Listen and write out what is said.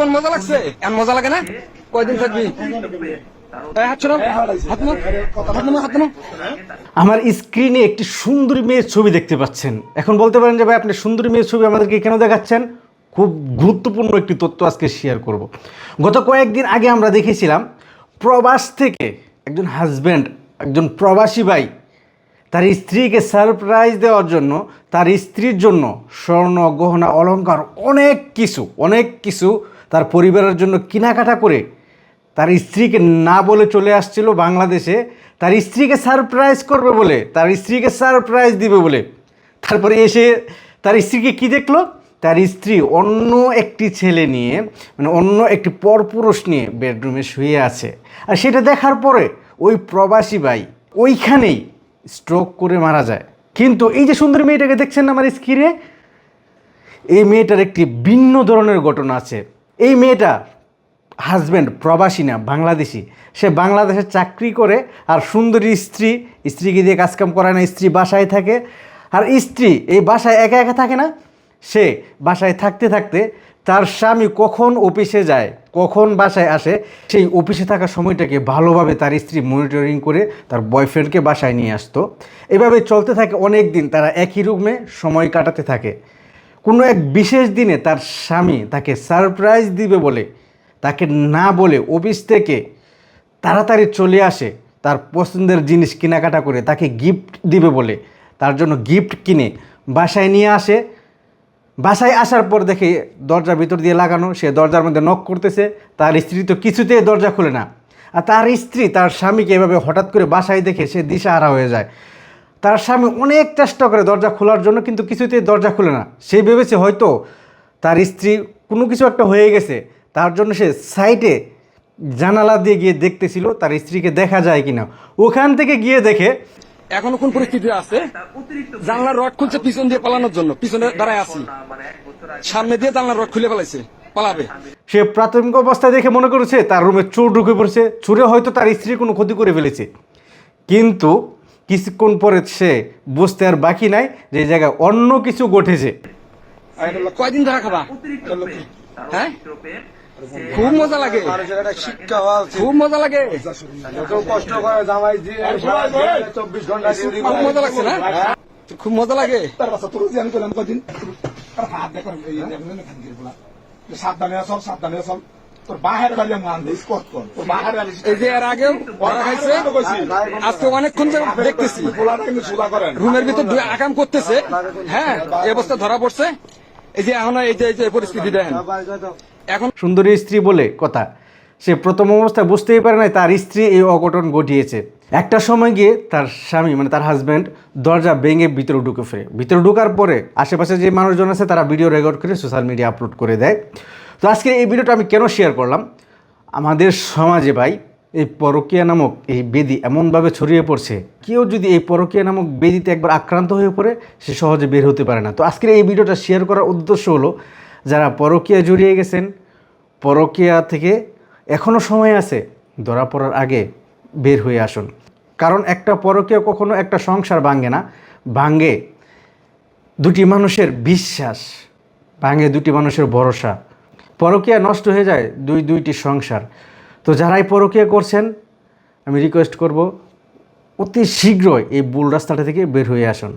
এতক্ষণ মজা লাগছে? এমন মজা লাগে না? কয়দিন থাকবি। আমার স্ক্রিনে একটি সুন্দরী মেয়ের ছবি দেখতে পাচ্ছেন। এখন বলতে পারেন যে, ভাই, আপনি সুন্দরী মেয়ের ছবি আমাদেরকে কেন দেখাচ্ছেন? খুব গুরুত্বপূর্ণ একটি তথ্য আজকে শেয়ার করব। গত কয়েকদিন আগে আমরা দেখেছিলাম, প্রবাস থেকে একজন হাজব্যান্ড একজন প্রবাসী ভাই, তার স্ত্রীকে সারপ্রাইজ দেওয়ার জন্য, তার স্ত্রীর জন্য স্বর্ণ, গহনা, অলংকার, অনেক কিছু অনেক কিছু তার পরিবারের জন্য কেনাকাটা করে তার স্ত্রীকে না বলে চলে আসছিল বাংলাদেশে, তার স্ত্রীকে সারপ্রাইজ করবে বলে, তার স্ত্রীকে সারপ্রাইজ দিবে বলে। তারপরে এসে তার স্ত্রীকে কি দেখল? তার স্ত্রী অন্য একটি ছেলে নিয়ে মানে অন্য একটি পরপুরুষ নিয়ে বেডরুমে শুয়ে আছে। আর সেটা দেখার পরে ওই প্রবাসী ভাই ওইখানেই স্ট্রোক করে মারা যায়। কিন্তু এই যে সুন্দর মেয়েটাকে দেখছেন আমার স্ক্রিনে এই মেয়েটার একটি ভিন্ন ধরনের ঘটনা আছে। এই মেয়েটা হাজব্যান্ড প্রবাসী না, বাংলাদেশি। সে বাংলাদেশে চাকরি করে আর সুন্দরী স্ত্রী, স্ত্রীকে দিয়ে কাজকাম করায় না, স্ত্রী বাসায় থাকে। আর স্ত্রী এই বাসায় একা একা থাকে না, সে বাসায় থাকতে থাকতে তার স্বামী কখন অফিসে যায়, কখন বাসায় আসে, সেই অফিসে থাকা সময়টাকে ভালোভাবে তার স্ত্রী মনিটরিং করে তার বয়ফ্রেন্ডকে বাসায় নিয়ে আসতো। এভাবে চলতে থাকে অনেক দিন তারা একই রুমে সময় কাটাতে থাকে। কোনো এক বিশেষ দিনে তার স্বামী তাকে সারপ্রাইজ দিবে বলে, তাকে না বলে অফিস থেকে তাড়াতাড়ি চলে আসে, তার পছন্দের জিনিস কেনাকাটা করে তাকে গিফট দিবে বলে, তার জন্য গিফট কিনে বাসায় নিয়ে আসে। বাসায় আসার পর দেখে দরজা ভিতর দিয়ে লাগানো, সে দরজার মধ্যে নক করতেছে, তার স্ত্রী তো কিছুতেই দরজা খুলে না। আর তার স্ত্রী তার স্বামীকে এভাবে হঠাৎ করে বাসায় দেখে সে দিশাহারা হয়ে যায়। তার স্বামী অনেক চেষ্টা করে দরজা খোলার জন্য কিন্তু কিছুতেই দরজা খুলে না। সে ভেবেছে হয়তো তার স্ত্রী কোনো কিছু একটা হয়ে গেছে তার জন্য সে সাইডে জানালা দিয়ে গিয়ে দেখতেছিল তার স্ত্রীকে দেখা যায় কিনা। ওখান থেকে গিয়ে দেখে এখনও কোন পরিস্থিতি আছে? জানলার রড খুলছে পিছন দিয়ে পালানোর জন্য পিছনে দাঁড়ায় আছি। সামনে দিয়ে জানলার রড খুলে পালাইছে পালাবে। সে প্রাথমিক অবস্থায় দেখে মনে করেছে তার রুমে চোর ঢুকে পড়েছে চোরে হয়তো তার স্ত্রীর কোনো ক্ষতি করে ফেলেছে। কিন্তু কিছুক্ষণ পরে সে বুঝতে আর বাকি নাই যে এই জায়গায় অন্য কিছু ঘটেছে। কয়দিন ধরা খাবা? হ্যাঁ? খুব মজা লাগে। আর জায়গাটা শিক্ষা হওয়া উচিত। খুব মজা লাগে। এত কষ্ট করে জামাই দিয়ে চব্বিশ ঘণ্টা খুব মজা লাগছে না? খুব মজা লাগে। সাবধানে আসল সাবধানে আসল তোর বাহের বাড়ি আমি আনতে স্কট কর। তোর বাহের বাড়ি এই যে এর আগেও ধরা খাইছে আজকে অনেকক্ষণ দেখতেছি। পোলাটা কিন্তু সোজা করেন। রুমের ভিতর দুই আকাম করতেছে। হ্যাঁ এই অবস্থা ধরা পড়ছে। এই যে এখন এই যে পরিস্থিতি দেখেন। এখন সুন্দরী স্ত্রী বলে কথা। সে প্রথম অবস্থায় বুঝতেই পারে না তার স্ত্রী এই অঘটন ঘটিয়েছে। একটা সময় গিয়ে তার স্বামী মানে তার হাজব্যান্ড দরজা ভেঙে ভিতরে ঢুকে ফেরে। ভিতরে ঢুকার পরে আশেপাশে যে মানুষজন আছে তারা ভিডিও রেকর্ড করে সোশ্যাল মিডিয়া আপলোড করে দেয়। তো আজকে এই ভিডিওটা আমি কেন শেয়ার করলাম? আমাদের সমাজে ভাই, এই পরকীয়া নামক এই বেদি এমনভাবে ছড়িয়ে পড়ছে, কেউ যদি এই পরকীয়া নামক বেদিতে একবার আক্রান্ত হয়ে পড়ে, সে সহজে বের হতে পারে না। তো আজকের এই ভিডিওটা শেয়ার করার উদ্দেশ্য হলো, যারা পরকীয়া জড়িয়ে গেছেন, পরকীয়া থেকে এখনও সময় আছে, ধরা পড়ার আগে বের হয়ে আসুন। কারণ একটা পরকীয়া কখনো একটা সংসার ভাঙে না, ভাঙে দুটি মানুষের বিশ্বাস, ভাঙে দুটি মানুষের ভরসা। পরকীয়া নষ্ট হয়ে যায় দুই দুইটি সংসার। তো যারাই পরকিয়া করছেন, আমি রিকোয়েস্ট করব, অতি শীঘ্রই এই ভুল রাস্তাটা থেকে বের হয়ে আসুন।